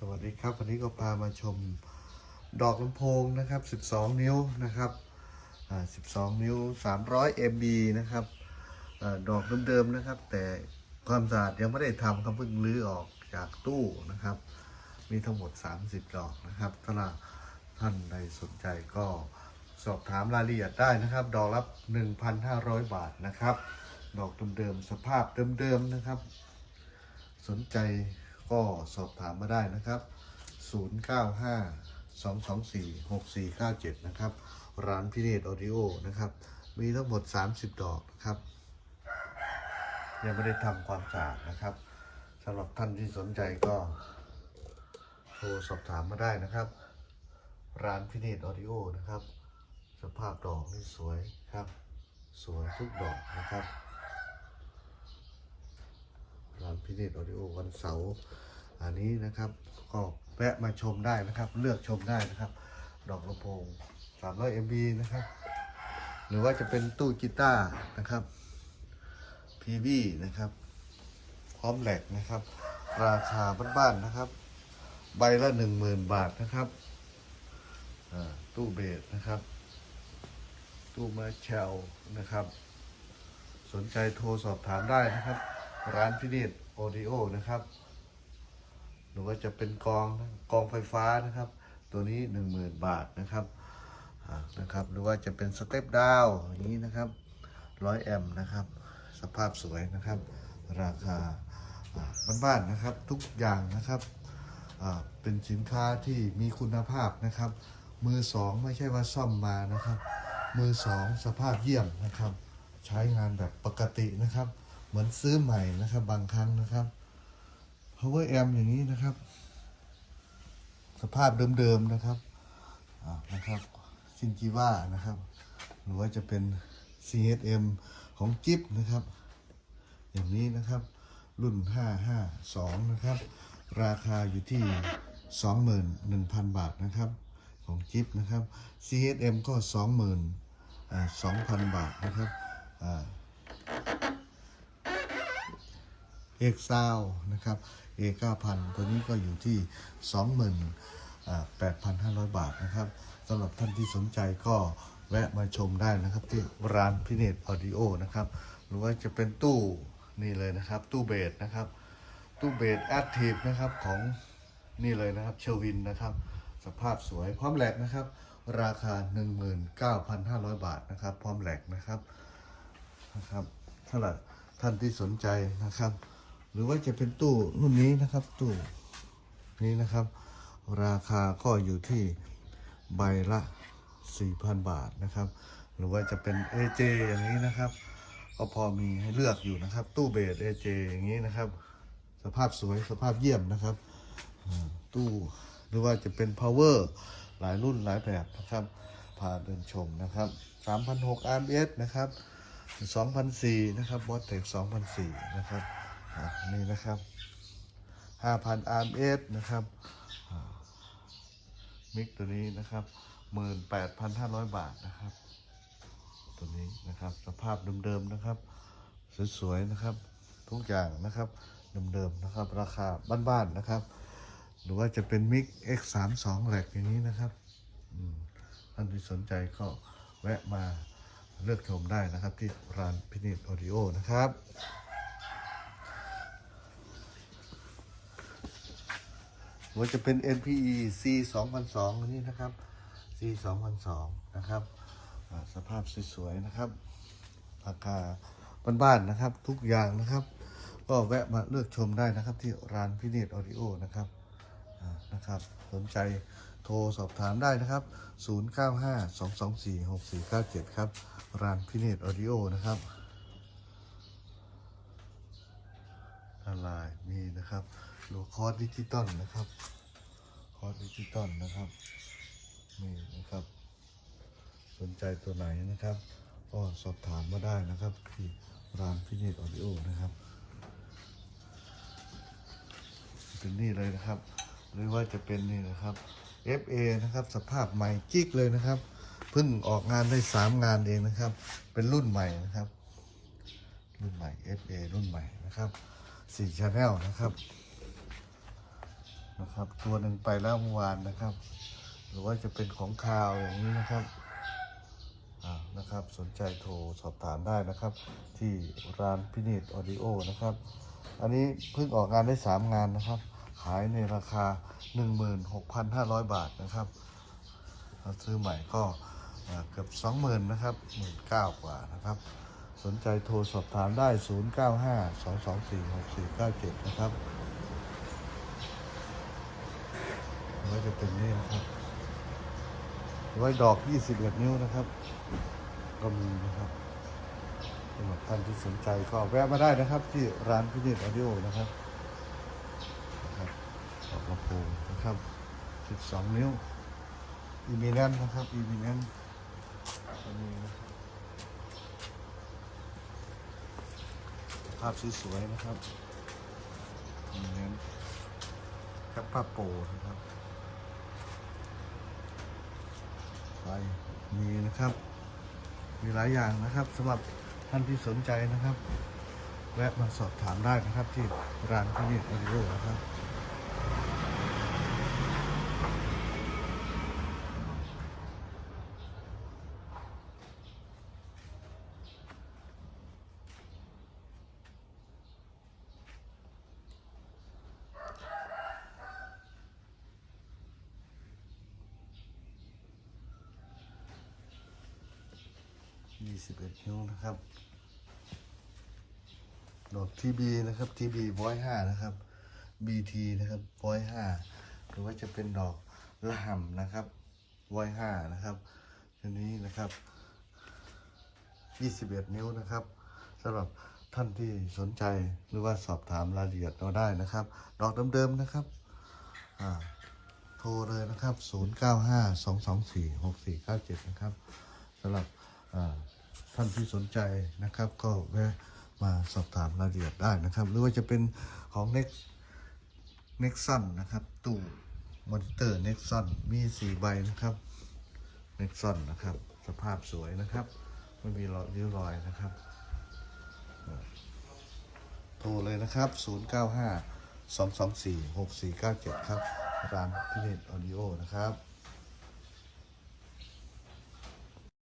สวัสดีครับ วันนี้ก็พามาชมดอกลำโพงนะครับ 12 นิ้วนะครับอ่า12 นิ้ว 300 MB นะครับอดอกเดิมๆนะครับ แต่ความสะอาดยังไม่ได้ทำครับเพิ่งรื้อออกจากตู้นะครับ มีทั้งหมด 30 ดอกนะครับถ้าท่านใดสนใจก็สอบถามรายละเอียดได้นะครับ ดอกละ1,500 บาทนะครับ ดอกเดิมๆสภาพเดิมๆนะครับ สนใจ ก็สอบถามมาได้นะครับ 095 224 6497 นะครับ ร้านพิเนตออดิโอนะครับ มีทั้งหมด 30 ดอกนะครับ ยังไม่ได้ทำความสะอาดนะครับสำหรับท่านที่สนใจก็โทรสอบถามมาได้นะครับ ร้านพิเนตออดิโอนะครับ สภาพดอกนี่สวยครับ สวยทุกดอกนะครับ ร้าน พิเนตออดิโอวันเสาร์อันนี้นะครับก็แวะมาชมได้นะครับ เลือกชมได้นะครับ ดอกลำโพง 300 MB นะครับ หรือว่าจะเป็นตู้กีตาร์นะครับ PV นะครับ พร้อมแหลกนะครับ ราคาบ้านๆนะครับ ใบละ 10,000 บาทนะครับตู้เบสนะครับ ตู้มาแชลนะครับ สนใจโทรสอบถามได้นะครับ ร้านพินิจ โอดิโอนะครับ หรือว่าจะเป็นกองกองไฟฟ้านะครับ ตัวนี้ 10,000 บาทนะครับนะครับ หรือว่าจะเป็นสเต็ปดาวน์อย่างนี้นะครับ100แอมป์นะครับ สภาพสวยนะครับ ราคาอ่าบ้านๆนะครับทุกอย่างนะครับเป็นสินค้าที่มีคุณภาพนะครับ มือสองไม่ใช่ว่าซ่อมมานะครับ มือสองสภาพเยี่ยมนะครับ ใช้งานแบบปกตินะครับ เหมือนซื้อใหม่นะครับ บางครั้งนะครับ power amp อย่างนี้นะครับ สภาพเดิมๆนะครับนะครับซินจิว่านะครับ หรือว่าจะเป็น CHM ของจิ๊บนะครับ อย่างนี้นะครับ รุ่น 552 นะครับ ราคาอยู่ที่ 21,000 บาทนะครับ ของจิ๊บนะครับ CHM ก็ 20,000 2,000 บาทนะครับอ่า เอกซาวนะครับเอก้าพันตัวนี้ก็อยู่ที่สองหมื่นแปดพันห้าร้อยบาทนะครับสำหรับท่านที่สนใจก็แวะมาชมได้นะครับ ที่ร้านพิเนตออดิโอนะครับ หรือว่าจะเป็นตู้นี่เลยนะครับ ตู้เบสนะครับ ตู้เบสแอคทีฟนะครับของนี่เลยนะครับเชลวินนะครับ สภาพสวยพร้อมแหลกนะครับ ราคา 19,500 บาทนะครับ พร้อมแหลกนะครับนะครับถ้าหากท่านที่สนใจนะครับ หรือว่าจะเป็นตู้รุ่นนี้นะครับ ตู้นี้นะครับ ราคาก็อยู่ที่ใบละ 4,000 บาทนะครับ หรือว่าจะเป็น AJ อย่างนี้นะครับ ก็พอมีให้เลือกอยู่นะครับ ตู้เบส AJ อย่างนี้นะครับ สภาพสวยสภาพเยี่ยมนะครับ ตู้หรือว่าจะเป็น power หลายรุ่นหลายแบบนะครับพาเดินชมนะครับ3,600 RMS นะครับ2,004นะครับบอสเทค2,004นะครับ นี่นะครับ5,000 RMS นะครับมิกตัวนี้นะครับ 18,500 บาทนะครับ ตัวนี้นะครับสภาพเดิมๆนะครับ สวยๆนะครับ ทุกอย่างนะครับเดิมๆนะครับ ราคาบ้านๆนะครับ หรือว่าจะเป็นมิก X32 แหลกอย่างนี้นะครับท่านที่สนใจก็แวะมาเลือกชมได้นะครับที่ร้านพินิจออดิโอนะครับ หรือว่าจะเป็น NPE C 2002อันนี้นะครับ C 2002นะครับ สภาพสวยๆนะครับ ราคาบ้านๆนะครับ ทุกอย่างนะครับ ก็แวะมาเลือกชมได้นะครับ ที่ร้านพินิจออดิโอนะครับนะครับ สนใจโทรสอบถามได้นะครับ 0952246497 ครับ ร้านพินิจออดิโอนะครับ อะไรมีนะครับโลคอร์สดิจิตอลนะครับคอร์สดิจิตอลนะครับนี่นะครับ สนใจตัวไหนนะครับ ก็สอบถามมาได้นะครับ ที่ร้านพินิจออดิโอนะครับเป็นนี่เลยนะครับ หรือว่าจะเป็นนี่นะครับ FA นะครับ สภาพใหม่จิ๊กเลยนะครับเพิ่งออกงานได้สามงานเองนะครับ เป็นรุ่นใหม่นะครับ รุ่นใหม่ FA รุ่นใหม่นะครับ สี่ชาแนลนะครับ นะครับ ตัวหนึ่งไปแล้วเมื่อวานนะครับ หรือว่าจะเป็นของคาวอย่างนี้นะครับอ่านะครับ สนใจโทรสอบถามได้นะครับ ที่ร้านพินิจออดิโอนะครับ อันนี้เพิ่งออกงานได้ 3 งานนะครับ ขายในราคา 16,500 บาทนะครับซื้อใหม่ก็เกือบ 20,000นะครับ 19,000กว่านะครับ สนใจโทรสอบถามได้ 0952246497 นะครับไว่าจะเป็นนี่นะครับหรือว่าดอก 21 นิ้วนะครับ ก็มีนะครับสำหรับท่านที่สนใจก็แวะมาได้นะครับ ที่ร้านพินิจออดิโอนะครับนะครับดอกลำโพงนะครับ 12 นิ้วอีมีแนนนะครับอีมีแนนตัวนี้นะครับ ภาพสวยๆนะครับนี่นั้นแคปป้าโปนะครับไปมีนะครับ มีหลายอย่างนะครับสำหรับท่านที่สนใจนะครับ แวะมาสอบถามได้นะครับที่ร้านพินิจออดิโอนะครับ 21นิ้วนะครับ ดอกทีบีนะครับทีบีบอยห้านะครับ BT นะครับบอยห้าหรือว่าจะเป็นดอกละห่ำนะครับบอยห้านะครับทีนี้นะครับ 21 นิ้วนะครับสำหรับท่านที่สนใจหรือว่าสอบถามรายละเอียดเราได้นะครับ ดอกเดิมๆนะครับโทรเลยนะครับ 0952246497 นะครับสำหรับ ท่านที่สนใจนะครับ ก็แวะมาสอบถามรายละเอียดได้นะครับ หรือว่าจะเป็นของ Next Nexon นะครับ ตู้มอนิเตอร์ Nexon มี 4 ใบนะครับ Nexon นะครับ สภาพสวยนะครับ ไม่มีรอยริ้วรอยนะครับ โทรเลยนะครับ 095 224 6497 ครับร้านพิเรนออดิโอนะครับ